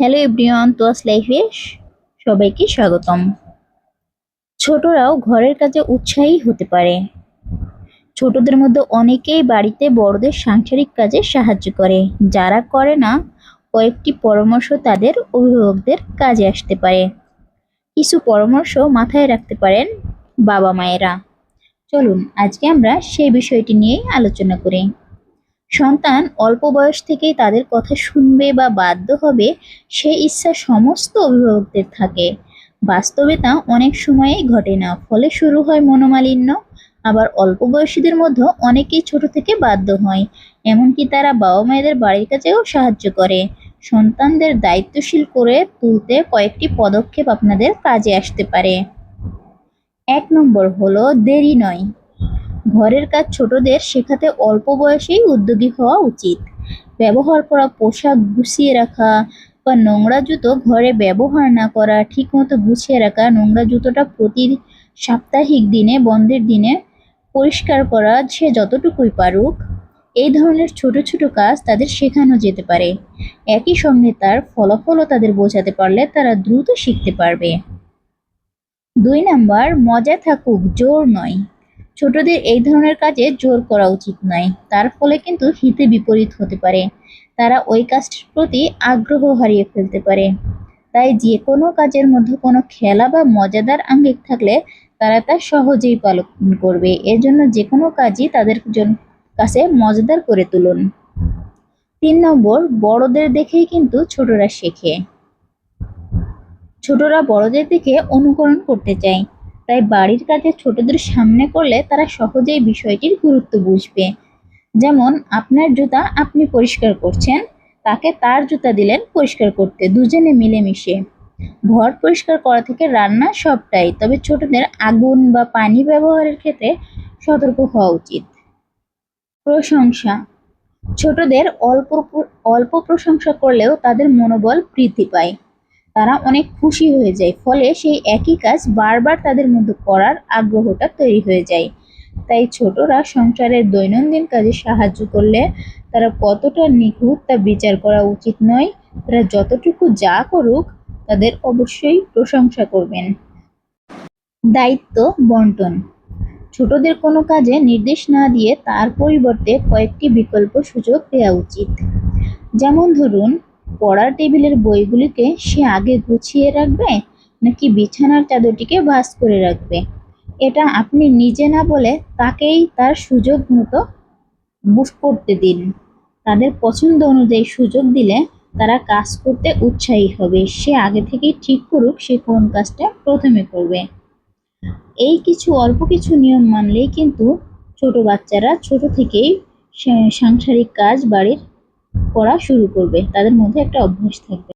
Hello everyone তোয়াস লাইফে সবাইকে স্বাগতম। ছোটরাও ঘরের কাজে উৎসাহী হতে পারে। ছোটদের মধ্যে অনেকেই বাড়িতে বড়দের সাংসারিক কাজে সাহায্য করে। যারা করে না, কয়েকটি পরামর্শ তাদের অভিভাবকদের কাজে আসতে পারে। কিছু পরামর্শ মাথায় রাখতে পারেন বাবা মায়েরা চলুন, আজকে আমরা সেই বিষয়টি নিয়ে আলোচনা করি। সন্তান অল্প বয়স থেকেই তাদের কথা শুনবে বা বাধ্য হবে সেই ইচ্ছা সমস্ত অভিভাবকদের থাকে। বাস্তবে তা অনেক সময়েই ঘটে না, ফলে শুরু হয় মনোমালিন্য। আবার অল্প বয়সীদের মধ্যে অনেকেই ছোট থেকে বাধ্য হয়, এমনকি তারা বাবা মায়েদের বাড়ির কাছেও সাহায্য করে। সন্তানদের দায়িত্বশীল করে তুলতে কয়েকটি পদক্ষেপ আপনাদের কাজে আসতে পারে। এক নম্বর হলো দেরি নয়। ঘরের কাজ ছোটদের শেখাতে অল্প বয়সেই উদ্যোগী হওয়া উচিত। ব্যবহার করা পোশাক গুছিয়ে রাখা বা নোংরা জুতো ঘরে ব্যবহার না করা, ঠিকমতো গুছিয়ে রাখা, নোংরা জুতোটা প্রতি সাপ্তাহিক দিনে, বন্ধের দিনে পরিষ্কার করা সে যতটুকুই পারুক। এই ধরনের ছোট ছোট কাজ তাদের শেখানো যেতে পারে। একই সঙ্গে তার ফলাফলও তাদের বোঝাতে পারলে তারা দ্রুত শিখতে পারবে। দুই নাম্বার, মজা থাকুক, জোর নয়। ছোটদের এই ধরনের কাজে জোর করা উচিত নয়। তার ফলে কিন্তু হিতে বিপরীত হতে পারে। তারা ওই কাজটির প্রতি আগ্রহ হারিয়ে ফেলতে পারে। তাই যে কোনো কাজের মধ্যে কোনো খেলা বা মজাদার আঙ্গিক থাকলে তারা তা সহজেই পালন করবে। এর জন্য যে কোনো কাজই তাদের কাছে মজাদার করে তুলুন। তিন নম্বর, বড়দের দেখেই কিন্তু ছোটরা শেখে। ছোটরা বড়দের দেখে অনুকরণ করতে চায়। তাই বাড়ির কাজে ছোটদের সামনে করলে তারা সহজেই বিষয়টির গুরুত্ব বুঝবে। যেমন, আপনার জুতা আপনি পরিষ্কার করছেন, তাকে তার জুতা দিলেন পরিষ্কার করতে, দুজনে মিলেমিশে। ঘর পরিষ্কার করা থেকে রান্না সবটাই, তবে ছোটদের আগুন বা পানি ব্যবহারের ক্ষেত্রে সতর্ক হওয়া উচিত। প্রশংসা। ছোটদের অল্প অল্প প্রশংসা করলেও তাদের মনোবল বৃদ্ধি পায়। তারা অনেক খুশি হয়ে যায়। ফলে সেই একই কাজ বারবার তাদের মধ্যে করার আগ্রহটা তৈরি হয়ে যায়। তাই ছোটরা সংসারের দৈনন্দিন কাজে সাহায্য করলে তারা কতটা নিখুঁত তা বিচার করা উচিত নয়। তারা যতটুকু যা করুক, তাদের অবশ্যই প্রশংসা করবেন। দায়িত্ব বন্টন। ছোটদের কোনো কাজে নির্দেশ না দিয়ে তার পরিবর্তে কয়েকটি বিকল্প সুযোগ দেওয়া উচিত। যেমন ধরুন পড়ার টেবিলের বইগুলিকে সে আগে গুছিয়ে রাখবে নাকি বিছানার চাদরটিকে ভাস করে রাখবে? এটা আপনি নিজে না বলে তাকেই তার সুযোগ মতো বুঝ করতে দিন। তাদের পছন্দ অনুযায়ী সুযোগ দিলে তারা কাজ করতে উৎসাহী হবে। সে আগে থেকেই ঠিক করুক, সে কোন কাজটা প্রথমে করবে। এই কিছু অল্প কিছু নিয়ম মানলেই কিন্তু ছোট বাচ্চারা ছোট থেকেই সাংসারিক কাজ বাড়ির করা শুরু করবে। তাদের মধ্যে একটা অভ্যাস থাকবে।